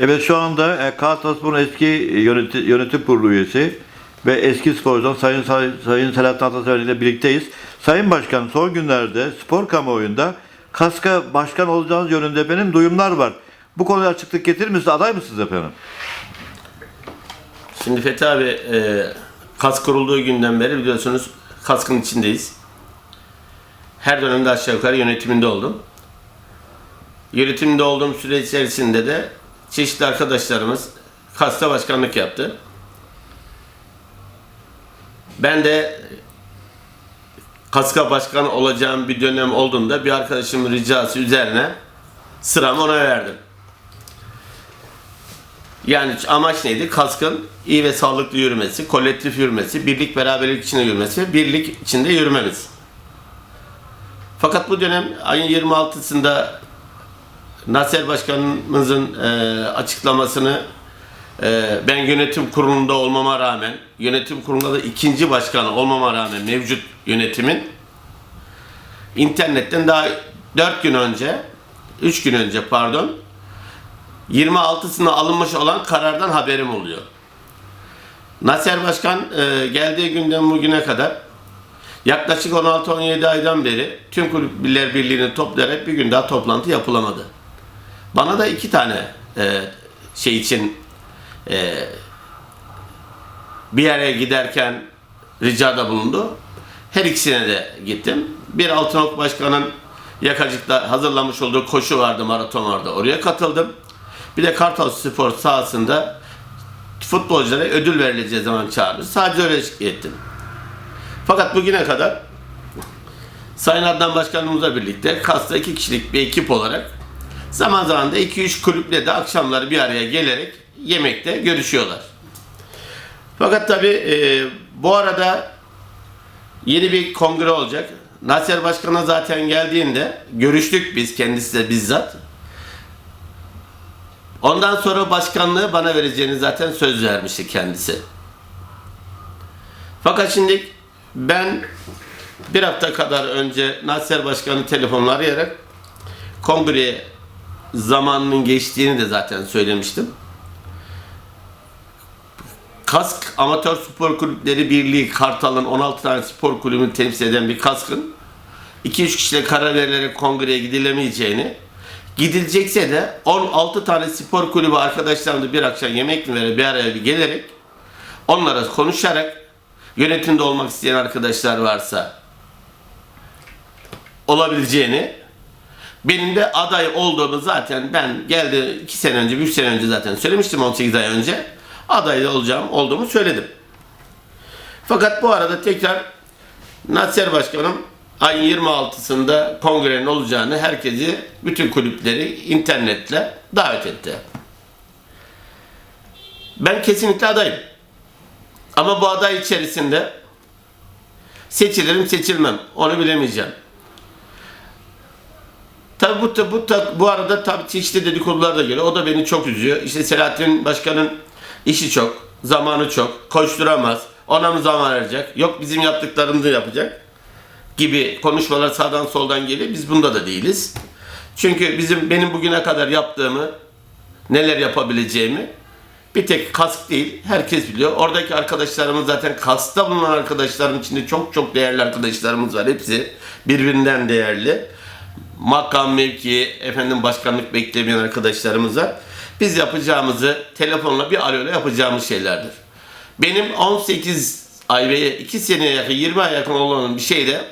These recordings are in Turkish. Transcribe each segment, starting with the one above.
Evet şu anda e, Kartalspor'un eski yönetim, yönetim kurulu üyesi ve eski sporcudan Sayın Say- Sayın Selahattin Ataseven ile birlikteyiz. Sayın Başkan son günlerde spor kamuoyunda kaska başkan olacağınız yönünde benim duyumlar var. Bu konuya açıklık getirir misiniz? Aday mısınız efendim? Şimdi Fethi abi e, kask kurulduğu günden beri biliyorsunuz kaskın içindeyiz. Her dönemde aşağı yukarı yönetiminde oldum. Yönetimde olduğum süre içerisinde de çeşitli arkadaşlarımız kasta başkanlık yaptı. Ben de kaska başkan olacağım bir dönem olduğunda bir arkadaşımın ricası üzerine sıramı ona verdim. Yani amaç neydi? Kaskın iyi ve sağlıklı yürümesi, kolektif yürümesi, birlik beraberlik içinde yürümesi birlik içinde yürümemiz. Fakat bu dönem ayın 26'sında Nasser Başkanımızın e, açıklamasını e, ben yönetim kurulunda olmama rağmen, yönetim kurulunda da ikinci başkan olmama rağmen mevcut yönetimin internetten daha 4 gün önce, 3 gün önce pardon, 26'sında alınmış olan karardan haberim oluyor. Nasser Başkan e, geldiği günden bugüne kadar yaklaşık 16-17 aydan beri tüm kulüpler birliğini toplayarak bir gün daha toplantı yapılamadı. Bana da iki tane e, şey için e, bir yere giderken ricada bulundu. Her ikisine de gittim. Bir Altınok Başkan'ın Yakacık'ta hazırlamış olduğu koşu vardı, maraton vardı. Oraya katıldım. Bir de Kartal Spor sahasında futbolculara ödül verileceği zaman çağırdı. Sadece öyle gittim. Fakat bugüne kadar Sayın Adnan Başkanımızla birlikte Kas'ta iki kişilik bir ekip olarak zaman zaman da 2-3 kulüple de akşamları bir araya gelerek yemekte görüşüyorlar. Fakat tabi bu arada yeni bir kongre olacak. Nasser Başkan'a zaten geldiğinde görüştük biz kendisiyle bizzat. Ondan sonra başkanlığı bana vereceğini zaten söz vermişti kendisi. Fakat şimdi ben bir hafta kadar önce Nasser Başkan'ı telefonla arayarak kongreye zamanının geçtiğini de zaten söylemiştim. Kask Amatör Spor Kulüpleri Birliği Kartal'ın 16 tane spor kulübünü temsil eden bir kaskın 2-3 kişiyle karar verilerek kongreye gidilemeyeceğini gidilecekse de 16 tane spor kulübü arkadaşlarımla bir akşam yemek mi bir araya bir gelerek onlara konuşarak yönetimde olmak isteyen arkadaşlar varsa olabileceğini benim de aday olduğumu zaten ben geldi 2 sene önce, 3 sene önce zaten söylemiştim 18 ay önce. Aday olacağım, olduğumu söyledim. Fakat bu arada tekrar Nasser Başkanım ayın 26'sında kongrenin olacağını herkesi, bütün kulüpleri internetle davet etti. Ben kesinlikle adayım. Ama bu aday içerisinde seçilirim seçilmem onu bilemeyeceğim. Tabi bu, bu, bu arada tabi çeşitli dedikodular da geliyor. O da beni çok üzüyor. İşte Selahattin Başkan'ın işi çok, zamanı çok, koşturamaz. Ona mı zaman verecek? Yok bizim yaptıklarımızı yapacak gibi konuşmalar sağdan soldan geliyor. Biz bunda da değiliz. Çünkü bizim benim bugüne kadar yaptığımı, neler yapabileceğimi bir tek kask değil, herkes biliyor. Oradaki arkadaşlarımız zaten kaskta bulunan arkadaşlarım içinde çok çok değerli arkadaşlarımız var. Hepsi birbirinden değerli. Makam, mevki, efendim başkanlık beklemeyen arkadaşlarımız var. Biz yapacağımızı telefonla bir aloyla yapacağımız şeylerdir. Benim 18 ay ve 2 seneye yakın, 20 ay yakın olan bir şeyde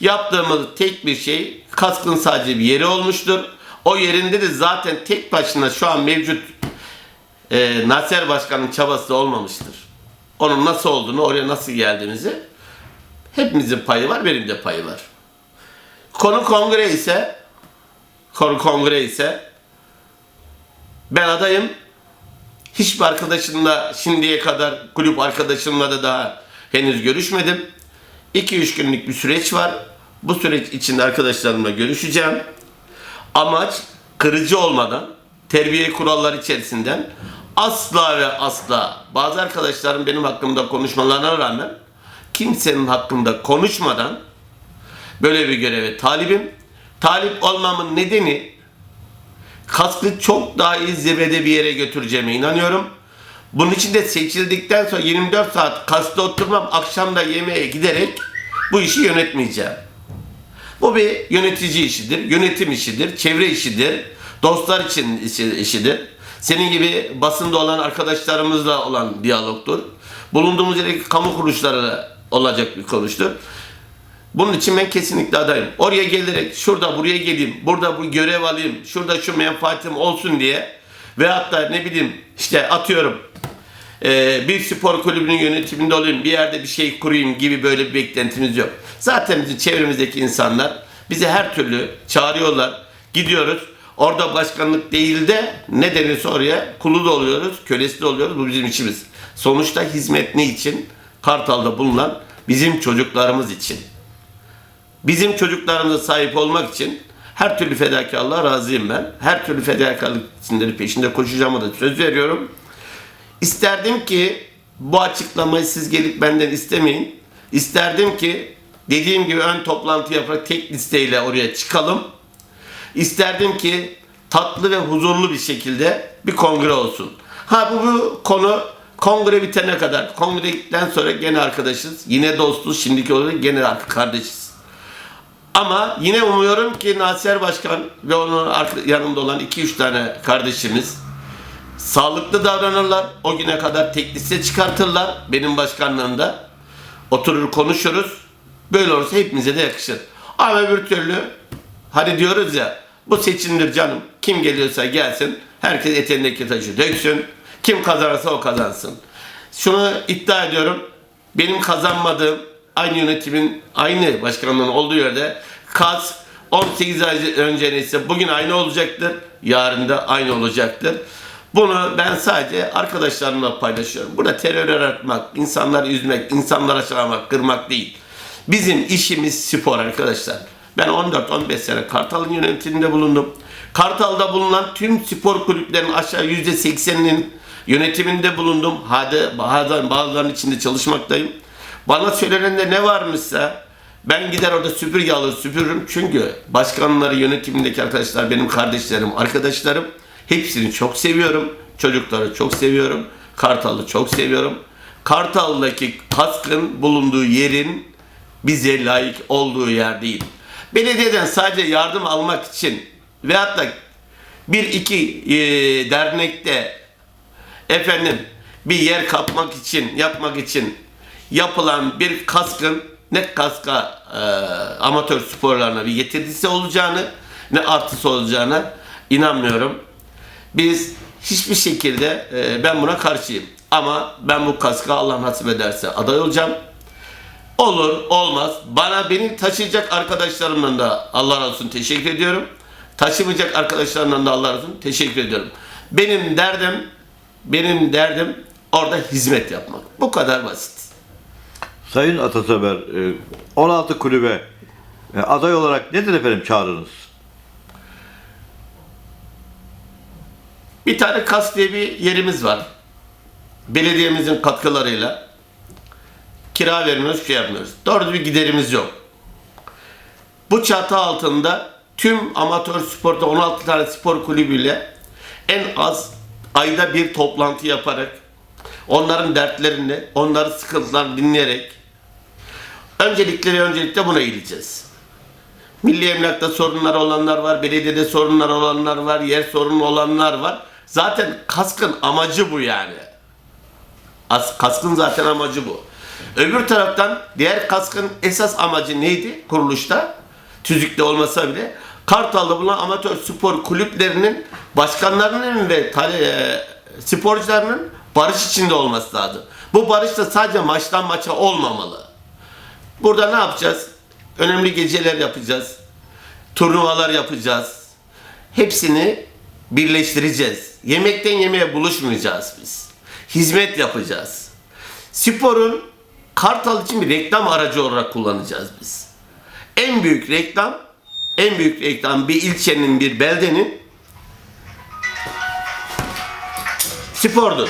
yaptığımız tek bir şey kaskın sadece bir yeri olmuştur. O yerinde de zaten tek başına şu an mevcut e, Nasser Başkan'ın çabası da olmamıştır. Onun nasıl olduğunu, oraya nasıl geldiğimizi hepimizin payı var, benim de payı var. Konu kongre ise konu kongre ise ben adayım. Hiçbir arkadaşımla şimdiye kadar kulüp arkadaşımla da daha henüz görüşmedim. 2-3 günlük bir süreç var. Bu süreç içinde arkadaşlarımla görüşeceğim. Amaç kırıcı olmadan, terbiye kuralları içerisinden asla ve asla bazı arkadaşlarım benim hakkımda konuşmalarına rağmen kimsenin hakkında konuşmadan böyle bir göreve talibim. Talip olmamın nedeni kaskı çok daha iyi zirvede bir yere götüreceğime inanıyorum. Bunun için de seçildikten sonra 24 saat kaskta oturmam, akşam da yemeğe giderek bu işi yönetmeyeceğim. Bu bir yönetici işidir, yönetim işidir, çevre işidir, dostlar için işi- işidir. Senin gibi basında olan arkadaşlarımızla olan diyalogtur. Bulunduğumuz yerdeki kamu kuruluşlarıyla olacak bir konuştur. Bunun için ben kesinlikle adayım. Oraya gelerek şurada buraya geleyim, burada bu görev alayım, şurada şu menfaatim olsun diye ve hatta ne bileyim işte atıyorum ee, bir spor kulübünün yönetiminde olayım, bir yerde bir şey kurayım gibi böyle bir beklentimiz yok. Zaten bizim çevremizdeki insanlar bizi her türlü çağırıyorlar, gidiyoruz. Orada başkanlık değil de ne denirse oraya kulu da oluyoruz, kölesi de oluyoruz. Bu bizim işimiz. Sonuçta hizmet ne için? Kartal'da bulunan bizim çocuklarımız için. Bizim çocuklarımıza sahip olmak için her türlü fedakarlığa razıyım ben. Her türlü fedakarlık içinde peşinde koşacağıma da söz veriyorum. İsterdim ki bu açıklamayı siz gelip benden istemeyin. İsterdim ki dediğim gibi ön toplantı yaparak tek listeyle oraya çıkalım. İsterdim ki tatlı ve huzurlu bir şekilde bir kongre olsun. Ha bu, bu konu kongre bitene kadar, kongredikten sonra gene arkadaşız. Yine dostuz, şimdiki olarak gene kardeşiz. Ama yine umuyorum ki Nasir Başkan ve onun yanında olan 2-3 tane kardeşimiz sağlıklı davranırlar. O güne kadar tek liste çıkartırlar benim başkanlığımda. Oturur konuşuruz. Böyle olursa hepimize de yakışır. Ama öbür türlü hani diyoruz ya bu seçimdir canım. Kim geliyorsa gelsin. Herkes eteğindeki taşı döksün. Kim kazanırsa o kazansın. Şunu iddia ediyorum. Benim kazanmadığım aynı yönetimin aynı başkanlığın olduğu yerde kas 18 ay önce neyse bugün aynı olacaktır. Yarın da aynı olacaktır. Bunu ben sadece arkadaşlarımla paylaşıyorum. Burada terör yaratmak, insanları üzmek, insanları aşağılamak, kırmak değil. Bizim işimiz spor arkadaşlar. Ben 14-15 sene Kartal'ın yönetiminde bulundum. Kartal'da bulunan tüm spor kulüplerinin aşağı %80'inin yönetiminde bulundum. Hadi bazen bazılarının içinde çalışmaktayım. Bana söylenende ne varmışsa ben gider orada süpürge alır süpürürüm. Çünkü başkanları yönetimindeki arkadaşlar benim kardeşlerim, arkadaşlarım. Hepsini çok seviyorum. Çocukları çok seviyorum. Kartal'ı çok seviyorum. Kartal'daki kaskın bulunduğu yerin bize layık olduğu yer değil. Belediyeden sadece yardım almak için veyahut da bir iki e, dernekte efendim bir yer kapmak için, yapmak için yapılan bir kaskın ne kaska e, amatör sporlarına bir getirisi olacağını ne artısı olacağına inanmıyorum. Biz hiçbir şekilde e, ben buna karşıyım. Ama ben bu kaska Allah nasip ederse aday olacağım. Olur, olmaz. Bana beni taşıyacak arkadaşlarımdan da Allah razı olsun teşekkür ediyorum. Taşımayacak arkadaşlarımdan da Allah razı olsun teşekkür ediyorum. Benim derdim, benim derdim orada hizmet yapmak. Bu kadar basit. Sayın Atasever, e, 16 kulübe e, aday olarak nedir efendim çağrınız? Bir tane KAS diye bir yerimiz var. Belediyemizin katkılarıyla kira vermiyoruz, şey yapmıyoruz. Doğru bir giderimiz yok. Bu çatı altında tüm amatör sporda 16 tane spor kulübüyle en az ayda bir toplantı yaparak onların dertlerini, onların sıkıntılarını dinleyerek öncelikleri öncelikle buna eğileceğiz. Milli emlakta sorunlar olanlar var, belediyede sorunlar olanlar var, yer sorunu olanlar var. Zaten kaskın amacı bu yani. As, kaskın zaten amacı bu. Öbür taraftan diğer kaskın esas amacı neydi kuruluşta? Tüzükte olmasa bile Kartal'da bulunan amatör spor kulüplerinin başkanlarının ve e, sporcularının barış içinde olması lazım. Bu barış da sadece maçtan maça olmamalı. Burada ne yapacağız? Önemli geceler yapacağız. Turnuvalar yapacağız. Hepsini birleştireceğiz. Yemekten yemeğe buluşmayacağız biz. Hizmet yapacağız. Sporun Kartal için bir reklam aracı olarak kullanacağız biz. En büyük reklam, en büyük reklam bir ilçenin, bir beldenin spordur.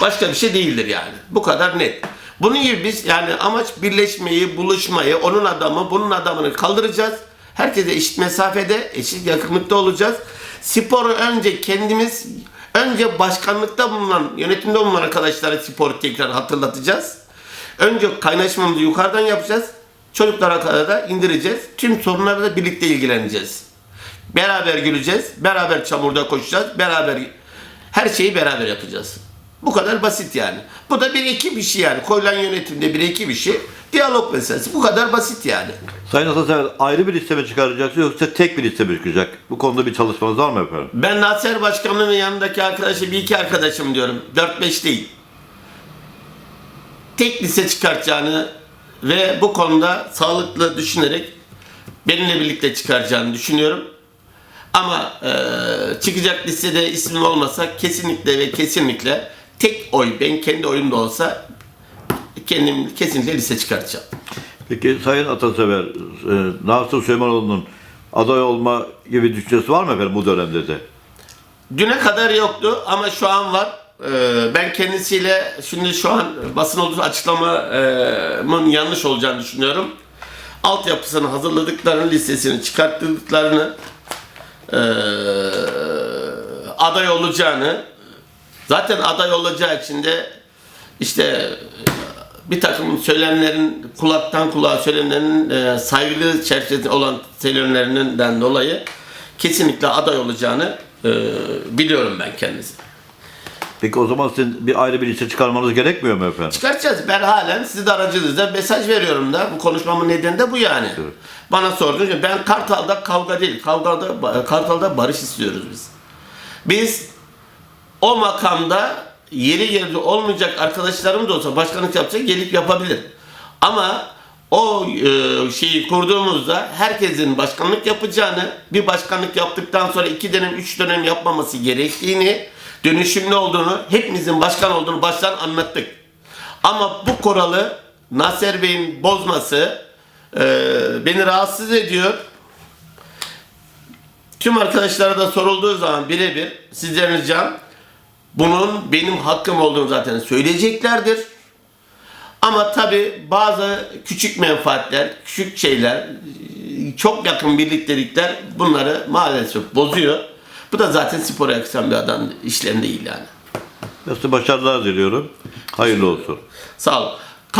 Başka bir şey değildir yani. Bu kadar net. Bunun gibi biz yani amaç birleşmeyi, buluşmayı, onun adamı, bunun adamını kaldıracağız. Herkese eşit mesafede, eşit yakınlıkta olacağız. Sporu önce kendimiz, önce başkanlıkta bulunan, yönetimde bulunan arkadaşlara sporu tekrar hatırlatacağız. Önce kaynaşmamızı yukarıdan yapacağız. Çocuklara kadar da indireceğiz. Tüm sorunlarla da birlikte ilgileneceğiz. Beraber güleceğiz, beraber çamurda koşacağız, beraber her şeyi beraber yapacağız. Bu kadar basit yani. Bu da bir ekip işi yani. Koyulan yönetimde bir ekip işi. Diyalog meselesi. Bu kadar basit yani. Sayın Atasever ayrı bir liste mi çıkaracaksınız yoksa tek bir liste mi çıkacak? Bu konuda bir çalışmanız var mı efendim? Ben Nasser Başkanı'nın yanındaki arkadaşı bir iki arkadaşım diyorum. 4-5 değil. Tek lise çıkartacağını ve bu konuda sağlıklı düşünerek benimle birlikte çıkaracağını düşünüyorum. Ama e, çıkacak listede ismim olmasa kesinlikle ve kesinlikle tek oy, ben kendi oyum da olsa kendim kesinlikle liste çıkartacağım. Peki Sayın Atasever, e, Nasır Süleymanoğlu'nun aday olma gibi düşüncesi var mı efendim bu dönemde de? Düne kadar yoktu ama şu an var. Ee, ben kendisiyle şimdi şu an basın olduğu açıklamamın yanlış olacağını düşünüyorum. Altyapısını hazırladıklarını, listesini çıkarttıklarını, ee, aday olacağını, zaten aday olacağı için de işte bir takım söylemlerin kulaktan kulağa söylemlerin e, saygılı çerçevesi olan söylemlerinden dolayı kesinlikle aday olacağını e, biliyorum ben kendisi. Peki o zaman sizin bir ayrı bir liste çıkarmanız gerekmiyor mu efendim? Çıkartacağız. Ben halen sizin aracınızda mesaj veriyorum da bu konuşmamın nedeni de bu yani. Evet. Bana sordunuz ben Kartal'da kavga değil. Kavgada, Kartal'da barış istiyoruz biz. Biz o makamda yeri geldi olmayacak arkadaşlarım da olsa başkanlık yapacak gelip yapabilir. Ama o e, şeyi kurduğumuzda herkesin başkanlık yapacağını, bir başkanlık yaptıktan sonra iki dönem, üç dönem yapmaması gerektiğini, dönüşümlü olduğunu, hepimizin başkan olduğunu baştan anlattık. Ama bu kuralı Nasser Bey'in bozması e, beni rahatsız ediyor. Tüm arkadaşlara da sorulduğu zaman birebir sizden ricam bunun benim hakkım olduğunu zaten söyleyeceklerdir. Ama tabi bazı küçük menfaatler, küçük şeyler, çok yakın birliktelikler bunları maalesef bozuyor. Bu da zaten spora yakışan bir adam işlem değil yani. Size başarılar diliyorum. Hayırlı olsun. Sağ ol.